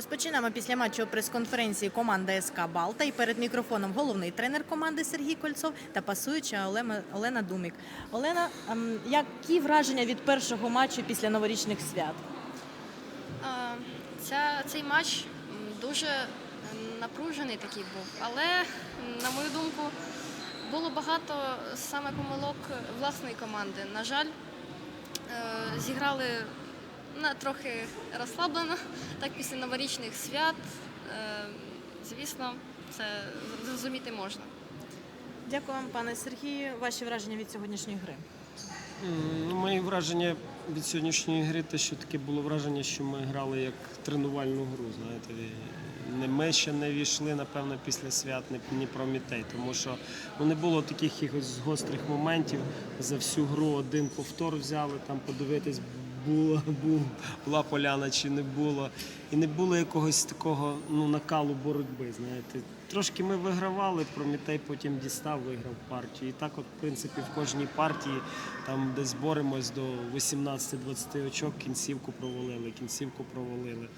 Розпочинаємо після матчу прес-конференції команда СК Балта. І перед мікрофоном головний тренер команди Сергій Кольцов та пасуюча Олена, Думік. Олена, ем, які враження від першого матчу після новорічних свят? Ця, цей матч дуже напружений такий був, але, на мою думку, було багато саме помилок власної команди. На жаль, е, зіграли трохи розслаблено, так після новорічних свят. Е, Звісно, це зрозуміти можна. Дякую вам, пане Сергію. Ваші враження від сьогоднішньої гри? Ну, мої враження від сьогоднішньої гри, те, що таке було враження, що ми грали як тренувальну гру. Знаєте, не ми ще не війшли, напевно, після свят, ні, Прометей, тому що ну, не було таких якихось гострих моментів. За всю гру один повтор взяли, там подивитись, була, була поляна чи не було. І не було якогось такого ну, накалу боротьби. Знаєте. Трошки ми вигравали, Промітей потім дістав, виграв партію. І так, от, в принципі, в кожній партії там десь боремось до 18-20 очок, кінцівку провалили, кінцівку провалили.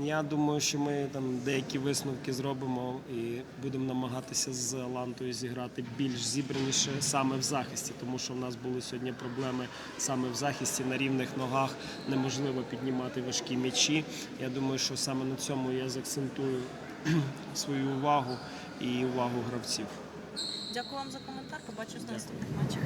Я думаю, що ми там деякі висновки зробимо і будемо намагатися з Лантою зіграти більш зібраніше саме в захисті, тому що в нас були сьогодні проблеми саме в захисті на рівних ногах. Неможливо піднімати важкі м'ячі. Я думаю, що саме на цьому я заакцентую свою увагу і увагу гравців. Дякую вам за коментар. Побачусь на наступних матчах.